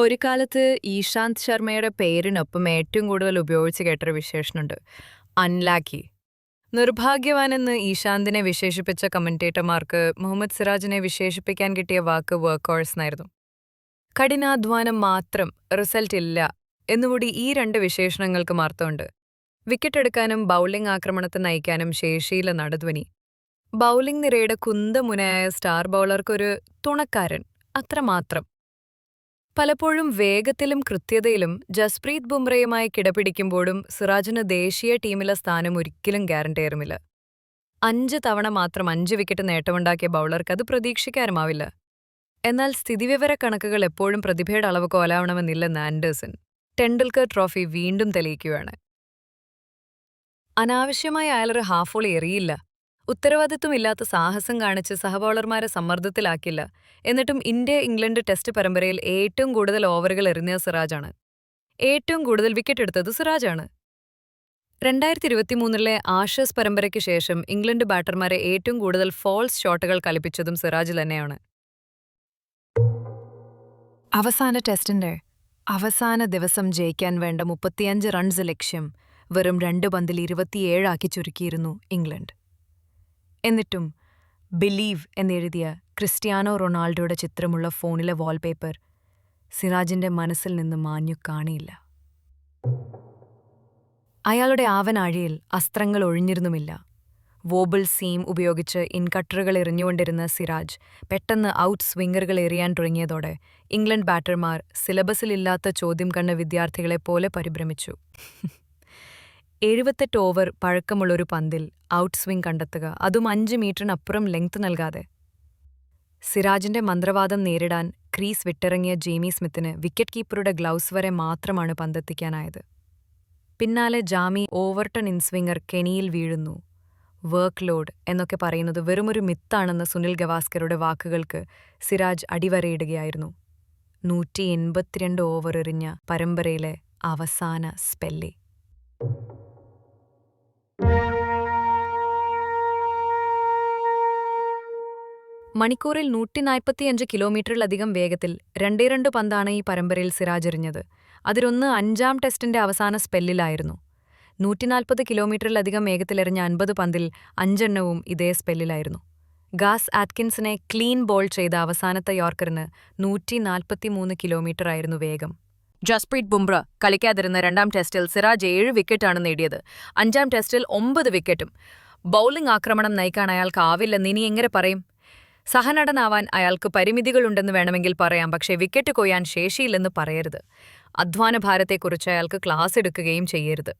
ഒരു കാലത്ത് ഈശാന്ത് ശർമ്മയുടെ പേരിനൊപ്പം ഏറ്റവും കൂടുതൽ ഉപയോഗിച്ച് കേട്ടൊരു വിശേഷണുണ്ട്. അൻലാക്കി നിർഭാഗ്യവാനെന്ന് ഈശാന്തിനെ വിശേഷിപ്പിച്ച കമന്റേറ്റർമാർക്ക് മുഹമ്മദ് സിറാജിനെ വിശേഷിപ്പിക്കാൻ കിട്ടിയ വാക്ക് വർക്കേഴ്സ് എന്നായിരുന്നു. കഠിനാധ്വാനം മാത്രം റിസൾട്ട് ഇല്ല എന്നുകൂടി ഈ രണ്ട് വിശേഷണങ്ങൾക്ക് അർത്ഥമുണ്ട് വിക്കറ്റ് എടുക്കാനും ബൗളിംഗ് ആക്രമണത്തെ നയിക്കാനും ശേഷിയില്ല നടുധ്വനി. ബൗളിംഗ് നിരയുടെ കുന്തമുനയായ സ്റ്റാർ ബൗളർക്കൊരു തുണക്കാരൻ അത്രമാത്രം. പലപ്പോഴും വേഗത്തിലും കൃത്യതയിലും ജസ്പ്രീത് ബുംറയുമായി കിടപിടിക്കുമ്പോഴും സിറാജിന് ദേശീയ ടീമിലെ സ്ഥാനം ഒരിക്കലും ഗ്യാരണ്ടേറുമില്ല അഞ്ച് തവണ മാത്രം അഞ്ച് വിക്കറ്റ് നേട്ടമുണ്ടാക്കിയ ബൗളർക്ക് അത് പ്രതീക്ഷിക്കാനുമാവില്ല. എന്നാൽ സ്ഥിതിവിവര കണക്കുകൾ എപ്പോഴും പ്രതിഭയുടെ അളവ് കോലാവണമെന്നില്ലെന്ന് ആൻഡേഴ്സൺ ടെണ്ടുൽക്കർ ട്രോഫി വീണ്ടും തെളിയിക്കുകയാണ്. അനാവശ്യമായി അയാളൊരു ഹാഫോൾ എറിയില്ല. ഉത്തരവാദിത്വമില്ലാത്ത സാഹസം കാണിച്ച് സഹബോളർമാരെ സമ്മർദ്ദത്തിലാക്കില്ല. എന്നിട്ടും ഇന്ത്യ ഇംഗ്ലണ്ട് ടെസ്റ്റ് പരമ്പരയിൽ ഏറ്റവും കൂടുതൽ ഓവറുകൾ എറിഞ്ഞത് സിറാജാണ്. ഏറ്റവും കൂടുതൽ വിക്കറ്റ് എടുത്തത് സിറാജാണ്. രണ്ടായിരത്തി ഇരുപത്തിമൂന്നിലെ ആഷസ് പരമ്പരയ്ക്ക് ശേഷം ഇംഗ്ലണ്ട് ബാറ്റർമാരെ ഏറ്റവും കൂടുതൽ ഫോൾസ് ഷോട്ടുകൾ കളിപ്പിച്ചതും സിറാജ് തന്നെയാണ്. അവസാന ടെസ്റ്റിന്റെ അവസാന ദിവസം ജയിക്കാൻ വേണ്ട മുപ്പത്തിയഞ്ച് റൺസ് ലക്ഷ്യം വെറും രണ്ട് പന്തിൽ ഇരുപത്തിയേഴാക്കി ചുരുക്കിയിരുന്നു ഇംഗ്ലണ്ട്. എന്നിട്ടും ബിലീവ് എന്നെഴുതിയ ക്രിസ്ത്യാനോ റൊണാൾഡോയുടെ ചിത്രമുള്ള ഫോണിലെ വാൾപേപ്പർ സിറാജിന്റെ മനസ്സിൽ നിന്ന് മാഞ്ഞു കാണിയില്ല. അയാളുടെ ആവനാഴിയിൽ അസ്ത്രങ്ങൾ ഒഴിഞ്ഞിരുന്നുമില്ല. വോബിൾ സീം ഉപയോഗിച്ച് ഇൻകട്ടറുകൾ എറിഞ്ഞുകൊണ്ടിരുന്ന സിറാജ് പെട്ടെന്ന് ഔട്ട് സ്വിംഗറുകൾ എറിയാൻ തുടങ്ങിയതോടെ ഇംഗ്ലണ്ട് ബാറ്റർമാർ സിലബസിലില്ലാത്ത ചോദ്യം കണ്ട വിദ്യാർത്ഥികളെപ്പോലെ പരിഭ്രമിച്ചു. എഴുപത്തെട്ട് ഓവർ പഴക്കമുള്ളൊരു പന്തിൽ ഔട്ട് സ്വിംഗ് കണ്ടെത്തുക. അതും അഞ്ച് മീറ്ററിനപ്പുറം ലെങ്ത് നൽകാതെ. സിറാജിന്റെ മന്ത്രവാദം നേരിടാൻ ക്രീസ് വിട്ടിറങ്ങിയ ജെയ്മി സ്മിത്തിന് വിക്കറ്റ് കീപ്പറുടെ ഗ്ലൗസ് വരെ മാത്രമാണ് പന്തെത്തിക്കാനായത്. പിന്നാലെ ജാമി ഓവർട്ടൺ ഇൻസ്വിംഗർ കെണിയിൽ വീഴുന്നു. വർക്ക് ലോഡ് എന്നൊക്കെ പറയുന്നത് വെറുമൊരു മിത്താണെന്ന് സുനിൽ ഗവാസ്കറുടെ വാക്കുകൾക്ക് സിരാജ് അടിവരയിടുകയായിരുന്നു. നൂറ്റി എൺപത്തിരണ്ട് ഓവർ എറിഞ്ഞ പരമ്പരയിലെ അവസാന സ്പെല്ലെ മണിക്കൂറിൽ നൂറ്റി നാൽപ്പത്തിയഞ്ച് കിലോമീറ്ററിലധികം വേഗത്തിൽ രണ്ടേ രണ്ട് പന്താണ് ഈ പരമ്പരയിൽ സിറാജ് എറിഞ്ഞത് അതിലൊന്ന് അഞ്ചാം ടെസ്റ്റിന്റെ അവസാന സ്പെല്ലിലായിരുന്നു. നൂറ്റിനാൽപ്പത് കിലോമീറ്ററിലധികം വേഗത്തിലെറിഞ്ഞ അൻപത് പന്തിൽ അഞ്ചെണ്ണവും ഇതേ സ്പെല്ലിലായിരുന്നു. ഗാസ് ആറ്റ്കിൻസിനെ ക്ലീൻ ബോൾ ചെയ്ത അവസാനത്തെ യോർക്കറിന് നൂറ്റി നാൽപ്പത്തിമൂന്ന് കിലോമീറ്ററായിരുന്നു വേഗം. ജസ്പ്രീത് ബുംറ കളിക്കാതിരുന്ന രണ്ടാം ടെസ്റ്റിൽ സിറാജ് ഏഴ് വിക്കറ്റാണ് നേടിയത്. അഞ്ചാം ടെസ്റ്റിൽ ഒമ്പത് വിക്കറ്റും. ബൗളിംഗ് ആക്രമണം നയിക്കാൻ അയാൾക്കാവില്ലെന്ന് ഇനി എങ്ങനെ പറയും? സഹനടനാവാൻ അയാൾക്ക് പരിമിതികളുണ്ടെന്ന് വേണമെങ്കിൽ പറയാം പക്ഷേ വിക്കറ്റ് കൊയ്യാൻ ശേഷിയില്ലെന്ന് പറയരുത്. അധ്വാനഭാരത്തെക്കുറിച്ച് അയാൾക്ക് ക്ലാസ് എടുക്കുകയും ചെയ്യരുത്.